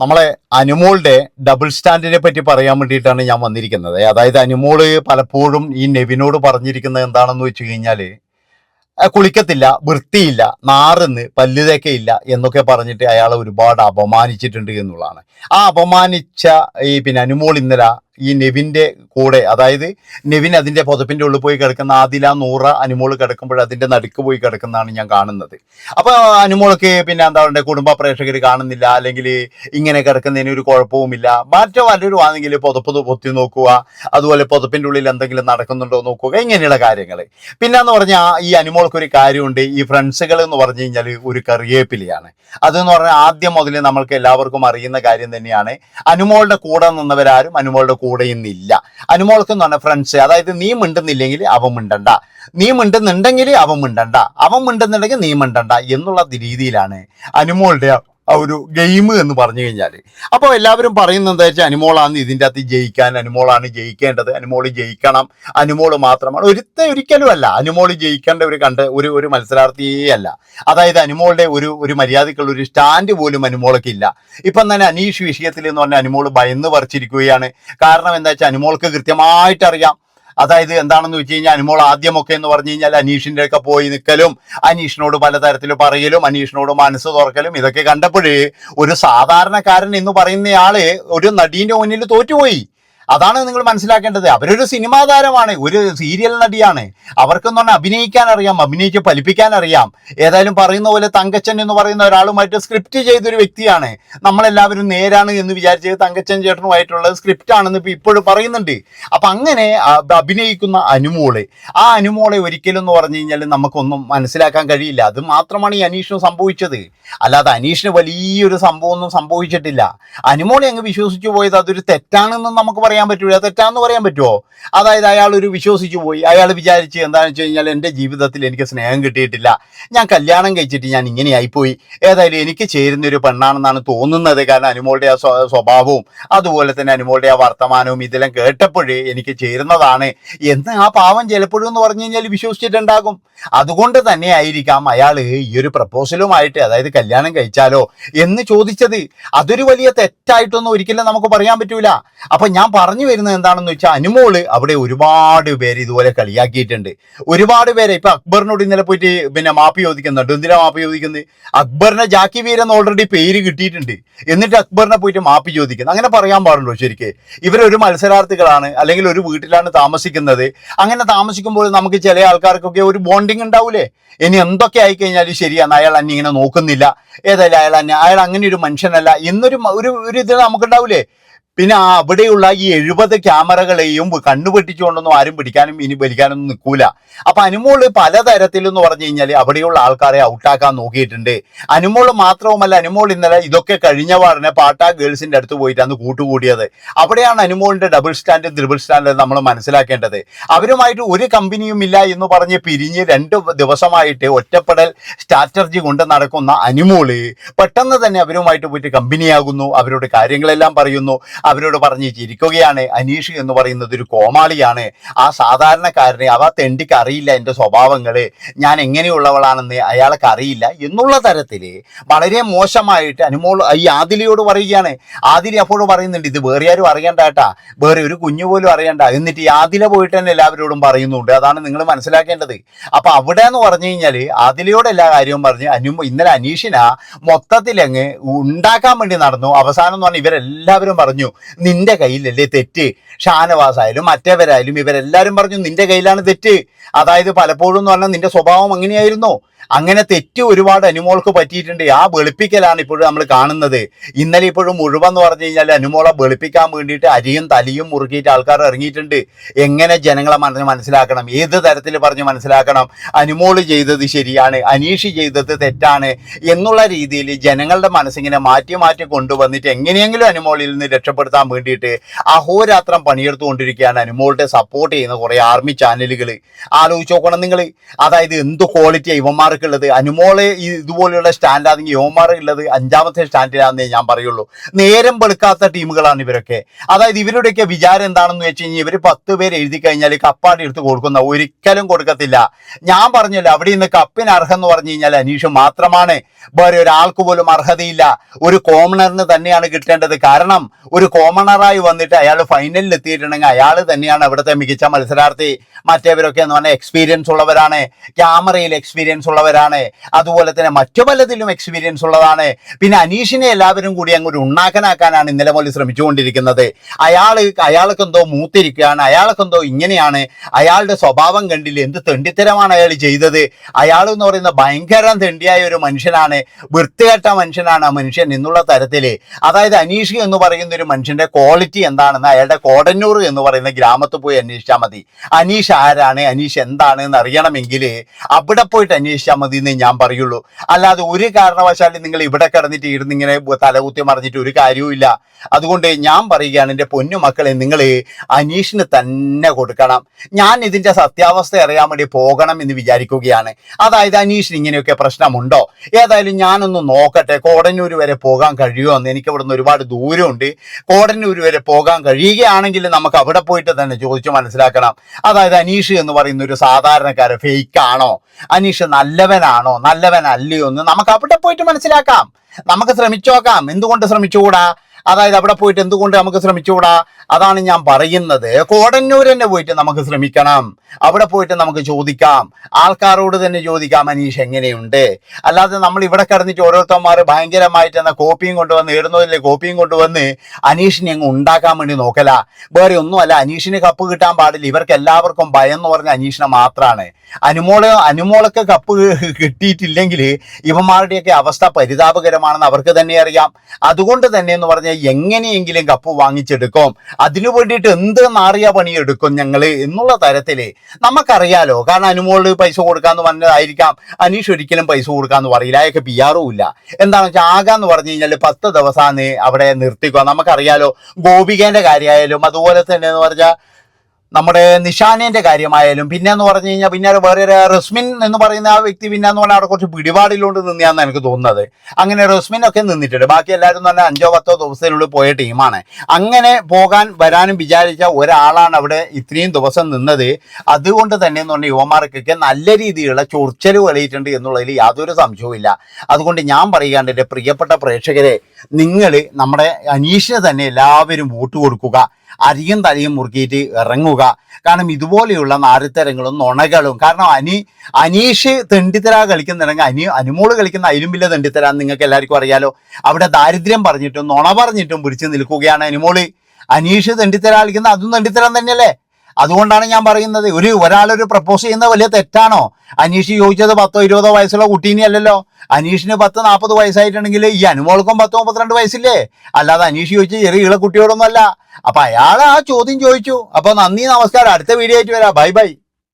നമ്മളെ അനുമോളുടെ ഡബിൾ സ്റ്റാൻഡിനെ പറ്റി പറയാൻ വേണ്ടിയിട്ടാണ് ഞാൻ വന്നിരിക്കുന്നത്. അതായത് അനുമോൾ പലപ്പോഴും ഈ നെവിനോട് പറഞ്ഞിരിക്കുന്നത് എന്താണെന്ന് വെച്ച് കഴിഞ്ഞാൽ കുളിക്കത്തില്ല വൃത്തിയില്ല നാറുന്ന് പല്ലുതേക്കയില്ല എന്നൊക്കെ പറഞ്ഞിട്ട് അയാളെ ഒരുപാട് അപമാനിച്ചിട്ടുണ്ട് എന്നുള്ളതാണ്. ആ അപമാനിച്ച ഈ പിന്നെ അനുമോൾ ഇന്നലെ ഈ നെവിന്റെ കൂടെ അതായത് നെവിൻ അതിന്റെ പുതപ്പിന്റെ ഉള്ളിൽ പോയി കിടക്കുന്ന ആദില നൂറ അനുമോൾ കിടക്കുമ്പോൾ അതിന്റെ നടുക്ക് പോയി കിടക്കുന്നതാണ് ഞാൻ കാണുന്നത്. അപ്പോൾ അനുമോൾക്ക് പിന്നെ എന്താ പറയുക കുടുംബ പ്രേക്ഷകർ കാണുന്നില്ല അല്ലെങ്കിൽ ഇങ്ങനെ കിടക്കുന്നതിന് ഒരു കുഴപ്പവുമില്ല. മറ്റോ വല്ലൊരു ആണെങ്കിൽ പുതപ്പ് പൊത്തി നോക്കുക അതുപോലെ പുതപ്പിന്റെ ഉള്ളിൽ എന്തെങ്കിലും നടക്കുന്നുണ്ടോ നോക്കുക ഇങ്ങനെയുള്ള കാര്യങ്ങൾ. പിന്നെ എന്ന് പറഞ്ഞാൽ ഈ അനുമോൾക്ക് ഒരു കാര്യമുണ്ട് ഈ ഫ്രണ്ട്സുകൾ എന്ന് പറഞ്ഞു കഴിഞ്ഞാൽ ഒരു കറിയേപ്പിലിയാണ് അതെന്ന് പറഞ്ഞാൽ ആദ്യം മുതൽ നമ്മൾക്ക് എല്ലാവർക്കും അറിയുന്ന കാര്യം തന്നെയാണ് അനുമോളുടെ കൂടെ നിന്നവരാരും അനുമോളുടെ കൂടെ ഇന്നില്ല അനുമോൾക്ക് എന്ന് പറഞ്ഞ ഫ്രണ്ട്സ് അതായത് നീ മിണ്ടുന്നില്ലെങ്കിൽ അവൻ മിണ്ടണ്ട. നീ മിണ്ടുന്നുണ്ടെങ്കിൽ അവൻ മിണ്ടണ്ട. അവൻ മിണ്ടുന്നുണ്ടെങ്കിൽ നീ മിണ്ടണ്ട എന്നുള്ള രീതിയിലാണ് അനുമോളുടെ ആ ഒരു ഗെയിം എന്ന് പറഞ്ഞു കഴിഞ്ഞാൽ അപ്പോൾ എല്ലാവരും പറയുന്നത് എന്താ വെച്ചാൽ അനുമോളാണ് ഇതിന്റെ അകത്ത് ജയിക്കാൻ അനുമോളാണ് ജയിക്കേണ്ടത് അനുമോൾ ജയിക്കണം അനുമോൾ മാത്രമാണ്. ഒരുത്ത ഒരിക്കലും അല്ല അനുമോൾ ജയിക്കേണ്ട ഒരു കണ്ട ഒരു ഒരു മത്സരാർത്ഥിയേ അല്ല. അതായത് അനുമോളുടെ ഒരു ഒരു മര്യാദക്കുള്ള ഒരു സ്റ്റാൻഡ് പോലും അനുമോൾക്ക് ഇല്ല. ഇപ്പം തന്നെ അനീഷ് വിഷയത്തിൽ എന്ന് പറഞ്ഞാൽ അനുമോൾ ഭയന്ന് പറിച്ചിരിക്കുകയാണ്. കാരണം എന്താ വെച്ചാൽ അനുമോൾക്ക് കൃത്യമായിട്ട് അറിയാം അതായത് എന്താണെന്ന് വെച്ച് കഴിഞ്ഞാൽ അനുമോൾ ആദ്യമൊക്കെ എന്ന് പറഞ്ഞു കഴിഞ്ഞാൽ അനീഷിന്റെ ഒക്കെ പോയി നിൽക്കലും അനീഷിനോട് പലതരത്തിൽ പറയലും അനീഷിനോട് മനസ്സ് തുറക്കലും ഇതൊക്കെ കണ്ടപ്പോഴേ ഒരു സാധാരണക്കാരൻ എന്ന് പറയുന്നയാൾ ഒരു നടീന്റെ മുന്നിൽ തോറ്റുപോയി. അതാണ് നിങ്ങൾ മനസ്സിലാക്കേണ്ടത്. അവരൊരു സിനിമാ താരമാണ് ഒരു സീരിയൽ നടിയാണ്. അവർക്കെന്ന് പറഞ്ഞാൽ അഭിനയിക്കാൻ അറിയാം അഭിനയിച്ച് ഫലിപ്പിക്കാൻ അറിയാം. ഏതായാലും പറയുന്ന പോലെ തങ്കച്ചൻ എന്ന് പറയുന്ന ഒരാളുമായിട്ട് സ്ക്രിപ്റ്റ് ചെയ്തൊരു വ്യക്തിയാണ്. നമ്മളെല്ലാവരും നേരാണ് എന്ന് വിചാരിച്ച് തങ്കച്ചൻ ചേട്ടനുമായിട്ടുള്ള സ്ക്രിപ്റ്റ് ആണെന്ന് ഇപ്പൊ ഇപ്പോഴും പറയുന്നുണ്ട്. അപ്പൊ അങ്ങനെ അഭിനയിക്കുന്ന അനുമോളെ. ആ അനുമോളെ ഒരിക്കലും എന്ന് പറഞ്ഞു കഴിഞ്ഞാൽ നമുക്കൊന്നും മനസ്സിലാക്കാൻ കഴിയില്ല. അത് മാത്രമാണ് ഈ അനീഷിന് സംഭവിച്ചത്. അല്ലാതെ അനീഷിന് വലിയൊരു സംഭവം ഒന്നും സംഭവിച്ചിട്ടില്ല. അനുമോളെ അങ്ങ് വിശ്വസിച്ചു പോയത് അതൊരു തെറ്റാണെന്ന് നമുക്ക് പറയാൻ പറ്റൂല തെറ്റാന്ന് പറയാൻ പറ്റുമോ അതായത് അയാൾ ഒരു വിശ്വസിച്ചു പോയി. അയാൾ വിചാരിച്ച് എന്താണെന്ന് വെച്ച് കഴിഞ്ഞാൽ എന്റെ ജീവിതത്തിൽ എനിക്ക് സ്നേഹം കിട്ടിയിട്ടില്ല. ഞാൻ കല്യാണം കഴിച്ചിട്ട് ഞാൻ ഇങ്ങനെ ആയിപ്പോയി ഏതായാലും എനിക്ക് ചേരുന്ന ഒരു പെണ്ണാണെന്നാണ് തോന്നുന്നത്. കാരണം അനുമോളുടെ ആ സ്വഭാവവും അതുപോലെ തന്നെ അനുമോളുടെ ആ വർത്തമാനവും ഇതെല്ലാം കേട്ടപ്പോഴേ എനിക്ക് ചേരുന്നതാണ്. എന്ന് ആ പാവം ചിലപ്പോഴും എന്ന് പറഞ്ഞു കഴിഞ്ഞാൽ വിശ്വസിച്ചിട്ടുണ്ടാകും. അതുകൊണ്ട് തന്നെ ആയിരിക്കാം അയാൾ ഈ ഒരു പ്രപ്പോസലുമായിട്ട് അതായത് കല്യാണം കഴിച്ചാലോ എന്ന് ചോദിച്ചത്. അതൊരു വലിയ തെറ്റായിട്ടൊന്നും ഒരിക്കലും നമുക്ക് പറയാൻ പറ്റൂല. അപ്പൊ ഞാൻ പറഞ്ഞു വരുന്നത് എന്താണെന്ന് വെച്ചാൽ അനുമോൾ അവിടെ ഒരുപാട് പേര് ഇതുപോലെ കളിയാക്കിയിട്ടുണ്ട്. ഒരുപാട് പേരെ ഇപ്പൊ അക്ബറിനോട് ഇന്നലെ പോയിട്ട് പിന്നെ മാപ്പി ചോദിക്കുന്നുണ്ട് എന്തിനാ മാപ്പി ചോദിക്കുന്നത് അക്ബറിനെ ജാക്കി വീരൻ ഓൾറെഡി പേര് കിട്ടിയിട്ടുണ്ട്. എന്നിട്ട് അക്ബറിനെ പോയിട്ട് മാപ്പി ചോദിക്കുന്നു. അങ്ങനെ പറയാൻ പാടുള്ളൂ ശരിക്ക്? ഇവരൊരു മത്സരാർത്ഥികളാണ് അല്ലെങ്കിൽ ഒരു വീട്ടിലാണ് താമസിക്കുന്നത്. അങ്ങനെ താമസിക്കുമ്പോൾ നമുക്ക് ചില ആൾക്കാർക്കൊക്കെ ഒരു ബോണ്ടിങ് ഉണ്ടാവൂലേ? ഇനി എന്തൊക്കെ ആയിക്കഴിഞ്ഞാലും ശരിയാണ്. അയാൾ അന്നെ ഇങ്ങനെ നോക്കുന്നില്ല. ഏതായാലും അയാൾ അന്നെ അയാൾ അങ്ങനെ ഒരു മനുഷ്യനല്ല. എന്നൊരു ഒരു ഒരു ഇത് നമുക്കുണ്ടാവൂലേ? പിന്നെ ആ അവിടെയുള്ള ഈ എഴുപത് ക്യാമറകളെയും കണ്ണുപെട്ടിച്ചുകൊണ്ടൊന്നും ആരും പിടിക്കാനും ഇനി വലിക്കാനൊന്നും നിൽക്കൂല. അപ്പൊ അനുമോൾ പലതരത്തിൽ എന്ന് പറഞ്ഞു കഴിഞ്ഞാൽ അവിടെയുള്ള ആൾക്കാരെ ഔട്ടാക്കാൻ നോക്കിയിട്ടുണ്ട്. അനുമോൾ മാത്രവുമല്ല അനുമോൾ ഇന്നലെ ഇതൊക്കെ കഴിഞ്ഞ പാടിനെ പാട്ടാ ഗേൾസിന്റെ അടുത്ത് പോയിട്ടാണ് കൂട്ടുകൂടിയത്. അവിടെയാണ് അനുമോളിന്റെ ഡബിൾ സ്റ്റാൻഡ് ത്രിബിൾ സ്റ്റാൻഡ് നമ്മൾ മനസ്സിലാക്കേണ്ടത്. അവരുമായിട്ട് ഒരു കമ്പനിയും ഇല്ല എന്ന് പറഞ്ഞ് പിരിഞ്ഞ് രണ്ട് ദിവസമായിട്ട് ഒറ്റപ്പെടൽ സ്ട്രാറ്റജി കൊണ്ട് നടക്കുന്ന അനുമോൾ പെട്ടെന്ന് തന്നെ അവരുമായിട്ട് പോയിട്ട് കമ്പനിയാകുന്നു. അവരുടെ കാര്യങ്ങളെല്ലാം പറയുന്നു. അവരോട് പറഞ്ഞ് ചിരിക്കുകയാണ്. അനീഷ് എന്ന് പറയുന്നത് ഒരു കോമാളിയാണ്. ആ സാധാരണക്കാരനെ അവ തെണ്ടിക്ക് അറിയില്ല എന്റെ സ്വഭാവങ്ങൾ. ഞാൻ എങ്ങനെയുള്ളവളാണെന്ന് അയാൾക്ക് അറിയില്ല എന്നുള്ള തരത്തിൽ വളരെ മോശമായിട്ട് അനുമോൾ ഈ ആദിലിയോട് പറയുകയാണ്. ആദിലി അപ്പോഴും പറയുന്നുണ്ട് ഇത് വേറെ ആരും അറിയണ്ട കേട്ടാ. വേറെ ഒരു കുഞ്ഞു പോലും അറിയണ്ട. എന്നിട്ട് ഈ ആദില പോയിട്ട് തന്നെ എല്ലാവരോടും പറയുന്നുണ്ട്. അതാണ് നിങ്ങൾ മനസ്സിലാക്കേണ്ടത്. അപ്പൊ അവിടെ എന്ന് പറഞ്ഞു കഴിഞ്ഞാൽ ആദിലിയോട് എല്ലാ കാര്യവും പറഞ്ഞ് അനു ഇന്നലെ അനീഷിന മൊത്തത്തിലങ്ങ് ഉണ്ടാക്കാൻ വേണ്ടി നടന്നു. അവസാനം എന്ന് പറഞ്ഞാൽ ഇവരെല്ലാവരും പറഞ്ഞു നിന്റെ കയ്യിലല്ലേ തെറ്റ്? ഷാനവാസായാലും മറ്റേവരായാലും ഇവരെല്ലാവരും പറഞ്ഞു നിന്റെ കയ്യിലാണ് തെറ്റ്. അതായത് പലപ്പോഴും എന്ന് പറഞ്ഞാൽ നിന്റെ സ്വഭാവം അങ്ങനെയായിരുന്നു. അങ്ങനെ തെറ്റ് ഒരുപാട് അനുമോൾക്ക് പറ്റിയിട്ടുണ്ട്. ആ വെളുപ്പിക്കലാണ് ഇപ്പോഴും നമ്മൾ കാണുന്നത്. ഇന്നലെ ഇപ്പോഴും മുഴുവൻ പറഞ്ഞു കഴിഞ്ഞാൽ അനുമോളെ വെളുപ്പിക്കാൻ വേണ്ടിയിട്ട് അരിയും തലിയും മുറുക്കിയിട്ട് ആൾക്കാർ ഇറങ്ങിയിട്ടുണ്ട്. എങ്ങനെ ജനങ്ങളെ മനസ്സിൽ മനസ്സിലാക്കണം? ഏത് തരത്തിൽ പറഞ്ഞ് മനസ്സിലാക്കണം? അനുമോൾ ചെയ്തത് ശരിയാണ്. അനീഷ് ചെയ്തത് തെറ്റാണ് എന്നുള്ള രീതിയിൽ ജനങ്ങളുടെ മനസ്സിങ്ങനെ മാറ്റി മാറ്റി കൊണ്ടുവന്നിട്ട് എങ്ങനെയെങ്കിലും അനുമോളിൽ നിന്ന് രക്ഷപ്പെടുത്താൻ വേണ്ടിയിട്ട് അഹോരാത്രം പണിയെടുത്തുകൊണ്ടിരിക്കുകയാണ് അനുമോളുടെ സപ്പോർട്ട് ചെയ്യുന്ന കുറേ ആർമി ചാനലുകൾ ആലോചിച്ച് നോക്കണം നിങ്ങൾ അതായത് എന്ത് ക്വാളിറ്റി യുവമാർക്ക് ഉള്ളത്. അനുമോൾ ഇതുപോലെയുള്ള സ്റ്റാൻഡാണെങ്കിൽ യോമാർ ഉള്ളത് അഞ്ചാമത്തെ സ്റ്റാൻഡിലാണെന്നേ ഞാൻ പറയുള്ളൂ. നേരം വെളുക്കാത്ത ടീമുകളാണ് ഇവരൊക്കെ. അതായത് ഇവരുടെയൊക്കെ വിചാരം എന്താണെന്ന് വെച്ച് കഴിഞ്ഞാൽ ഇവർ പത്ത് പേര് എഴുതി കഴിഞ്ഞാൽ കപ്പാടി എടുത്ത് കൊടുക്കുന്ന ഒരിക്കലും കൊടുക്കത്തില്ല. ഞാൻ പറഞ്ഞല്ലോ അവിടെ നിന്ന് കപ്പിന് അർഹം എന്ന് പറഞ്ഞു കഴിഞ്ഞാൽ അനീഷ് മാത്രമാണ്. വേറെ ഒരാൾക്ക് പോലും അർഹതയില്ല. ഒരു കോമണറിന് തന്നെയാണ് കിട്ടേണ്ടത്. കാരണം ഒരു കോമണറായി വന്നിട്ട് അയാൾ ഫൈനലിൽ എത്തിയിട്ടുണ്ടെങ്കിൽ അയാൾ തന്നെയാണ് അവിടുത്തെ മികച്ച മത്സരാർത്ഥി. മറ്റേവരൊക്കെ എന്ന് പറഞ്ഞാൽ എക്സ്പീരിയൻസ് ഉള്ളവരാണ്. ക്യാമറയിൽ എക്സ്പീരിയൻസ് ഉള്ളവരാണ് അതുപോലെ തന്നെ മറ്റു പലതിലും എക്സ്പീരിയൻസ് ഉള്ളതാണ്. പിന്നെ അനീഷിനെ എല്ലാവരും കൂടി അങ്ങോട്ട് ഉണ്ണാക്കനാക്കാനാണ് ഇന്നലെ മുതൽ ശ്രമിച്ചുകൊണ്ടിരിക്കുന്നത്. അയാൾ അയാൾക്ക് എന്തോ മൂത്തിരിക്കുകയാണ്. അയാൾക്ക് എന്തോ ഇങ്ങനെയാണ്. അയാളുടെ സ്വഭാവം കണ്ടില്ല? എന്ത് തെണ്ടിത്തരമാണ് അയാൾ ചെയ്തത്. അയാൾ എന്ന് പറയുന്ന ഭയങ്കര തെണ്ടിയായ ഒരു മനുഷ്യനാണ്. വൃത്തികെട്ട മനുഷ്യനാണ് ആ മനുഷ്യൻ എന്നുള്ള തരത്തിൽ അതായത് അനീഷ് എന്ന് പറയുന്ന ഒരു മനുഷ്യന്റെ ക്വാളിറ്റി എന്താണെന്ന് അയാളുടെ കോടന്നൂർ എന്ന് പറയുന്ന ഗ്രാമത്തിൽ പോയി അന്വേഷിച്ചാൽ മതി. അനീഷ് ആരാണ്? അനീഷ് എന്താണ് എന്ന് അറിയണമെങ്കിൽ അവിടെ പോയിട്ട് അന്വേഷിച്ചാൽ മതി എന്നേ ഞാൻ പറയുള്ളൂ. അല്ലാതെ ഒരു കാരണവശാലും നിങ്ങൾ ഇവിടെ കിടന്നിട്ട് ഇരുന്ന് ഇങ്ങനെ തലകുത്തി മറിഞ്ഞിട്ട് ഒരു കാര്യവുമില്ല അതുകൊണ്ട് ഞാൻ പറയുകയാണ് എന്റെ പൊന്നു മക്കളെ നിങ്ങൾ അനീഷിന് തന്നെ കൊടുക്കണം. ഞാൻ ഇതിന്റെ സത്യാവസ്ഥ അറിയാൻ വേണ്ടി പോകണം എന്ന് വിചാരിക്കുകയാണ്. അതായത് അനീഷിന് ഇങ്ങനെയൊക്കെ പ്രശ്നമുണ്ടോ? ഏതായാലും ഞാനൊന്ന് നോക്കട്ടെ കോടന്നൂർ വരെ പോകാൻ കഴിയുമോ എന്ന്? എനിക്ക് ഇവിടുന്ന് ഒരുപാട് ദൂരമുണ്ട്. കോടന്നൂർ വരെ പോകാൻ കഴിയുകയാണെങ്കിൽ നമുക്ക് അവിടെ പോയിട്ട് തന്നെ ചോദിച്ചു മനസ്സിലാക്കണം. അതായത് അനീഷ് എന്ന് പറയുന്ന ഒരു സാധാരണക്കാരൻ ഫേക്കാണോ? അനീഷ് അനീഷ് നല്ലവനാണോ? നല്ലവനല്ലയോ എന്ന് നമുക്ക് അവിടെ പോയിട്ട് മനസ്സിലാക്കാം. നമുക്ക് ശ്രമിച്ചു നോക്കാം. എന്തുകൊണ്ട് ശ്രമിച്ചുകൂടാ? അതായത് അവിടെ പോയിട്ട് എന്തുകൊണ്ട് നമുക്ക് ശ്രമിച്ചുകൂടാ? അതാണ് ഞാൻ പറയുന്നത്. കോടന്നൂർ തന്നെ പോയിട്ട് നമുക്ക് ശ്രമിക്കണം. അവിടെ പോയിട്ട് നമുക്ക് ചോദിക്കാം. ആൾക്കാരോട് തന്നെ ചോദിക്കാം അനീഷ് എങ്ങനെയുണ്ട്? അല്ലാതെ നമ്മൾ ഇവിടെ കിടന്നിട്ട് ഓരോരുത്തന്മാർ ഭയങ്കരമായിട്ട് എന്ന കോപ്പിയും കൊണ്ടുവന്ന് ഏടുന്നതിലെ കോപ്പിയും കൊണ്ടുവന്ന് അനീഷിനെ അങ്ങ് ഉണ്ടാക്കാൻ വേണ്ടി നോക്കല. വേറെ ഒന്നുമല്ല അനീഷിന് കപ്പ് കിട്ടാൻ പാടില്ല. ഇവർക്ക് എല്ലാവർക്കും ഭയം എന്ന് പറഞ്ഞ അനീഷിനെ മാത്രമാണ് അനുമോൾ അനുമോളൊക്കെ കപ്പ് കിട്ടിയിട്ടില്ലെങ്കിൽ ഇവന്മാരുടെയൊക്കെ അവസ്ഥ പരിതാപകരമാണെന്ന് അവർക്ക് തന്നെ അറിയാം. അതുകൊണ്ട് തന്നെ എന്ന് പറഞ്ഞാൽ എങ്ങനെയെങ്കിലും കപ്പ് വാങ്ങിച്ചെടുക്കും. അതിനു വേണ്ടിയിട്ട് എന്ത് നാറിയ പണിയെടുക്കും ഞങ്ങൾ എന്നുള്ള തരത്തിൽ. നമുക്കറിയാലോ കാരണം അനുമോൾ പൈസ കൊടുക്കാന്ന് പറഞ്ഞതായിരിക്കാം. അനീഷ് ഒരിക്കലും പൈസ കൊടുക്കാന്ന് പറയില്ല. അയാൾക്ക് പി ആറും ഇല്ല. എന്താണെന്ന് വെച്ചാൽ ആകാന്ന് പറഞ്ഞു കഴിഞ്ഞാൽ പത്ത് ദിവസമാണ് അവിടെ നിർത്തിക്കുക നമുക്കറിയാലോ ഗോപികേന്റെ കാര്യമായാലും അതുപോലെ തന്നെ എന്ന് പറഞ്ഞാൽ നമ്മുടെ നിഷാനേന്റെ കാര്യമായാലും പിന്നെ എന്ന് പറഞ്ഞു കഴിഞ്ഞാൽ പിന്നെ വേറെ ഒരു റസ്മിൻ എന്ന് പറയുന്ന ആ വ്യക്തി പിന്നെ എന്ന് പറഞ്ഞാൽ അവിടെ കുറച്ച് പിടിപാടിലോണ്ട് നിന്നെയാന്ന് എനിക്ക് തോന്നുന്നത്. അങ്ങനെ റസ്മിൻ ഒക്കെ നിന്നിട്ടുണ്ട്. ബാക്കി എല്ലാവരും തന്നെ അഞ്ചോ പത്തോ ദിവസത്തിനുള്ളിൽ പോയ ടീമാണ് അങ്ങനെ പോകാൻ വരാനും വിചാരിച്ച ഒരാളാണ് അവിടെ ഇത്രയും ദിവസം നിന്നത്. അതുകൊണ്ട് തന്നെ എന്ന് പറഞ്ഞാൽ യുവമാർക്കൊക്കെ നല്ല രീതിയിലുള്ള ചൊറിച്ചൽ വെളിയിട്ടുണ്ട് എന്നുള്ളതിൽ യാതൊരു സംശയവുമില്ല അതുകൊണ്ട് ഞാൻ പറയുകയാണ് എന്റെ പ്രിയപ്പെട്ട പ്രേക്ഷകരെ നിങ്ങൾ നമ്മുടെ അനീഷിന് തന്നെ എല്ലാവരും വോട്ട് കൊടുക്കുക. അരിയും തലയും മുറുക്കിയിട്ട് ഇറങ്ങുക. കാരണം ഇതുപോലെയുള്ള നാരുത്തരങ്ങളും നുണകളും. കാരണം അനി അനീഷ് തെണ്ടിത്തര കളിക്കുന്നുണ്ടെങ്കിൽ അനി അനുമോൾ കളിക്കുന്ന അതിലും വലിയ തെണ്ടിത്തര നിങ്ങൾക്ക് എല്ലാവർക്കും അറിയാലോ. അവിടെ ദാരിദ്ര്യം പറഞ്ഞിട്ടും നുണ പറഞ്ഞിട്ടും പിടിച്ചു നിൽക്കുകയാണ് അനുമോൾ. അനീഷ് തെണ്ടിത്തര കളിക്കുന്ന അതും തെണ്ടിത്തരം തന്നെയല്ലേ? അതുകൊണ്ടാണ് ഞാൻ പറയുന്നത്. ഒരു ഒരാളൊരു പ്രപ്പോസ് ചെയ്യുന്ന വലിയ തെറ്റാണോ? അനീഷ് ചോദിച്ചത് പത്തോ ഇരുപതോ വയസ്സുള്ള കുട്ടീനെ അല്ലല്ലോ. അനീഷിന് പത്ത് നാൽപ്പത് വയസ്സായിട്ടുണ്ടെങ്കിൽ ഈ അനുമോൾക്കും പത്ത് മുപ്പത്തിരണ്ട് വയസ്സില്ലേ? അല്ലാതെ അനീഷ് ചോദിച്ച ചെറിയ ഇള കുട്ടിയോടൊന്നും അല്ല അപ്പൊ അയാൾ ആ ചോദ്യം ചോദിച്ചു. അപ്പൊ നന്ദി നമസ്കാരം. അടുത്ത വീഡിയോ ആയിട്ട് വരാം. Bye bye.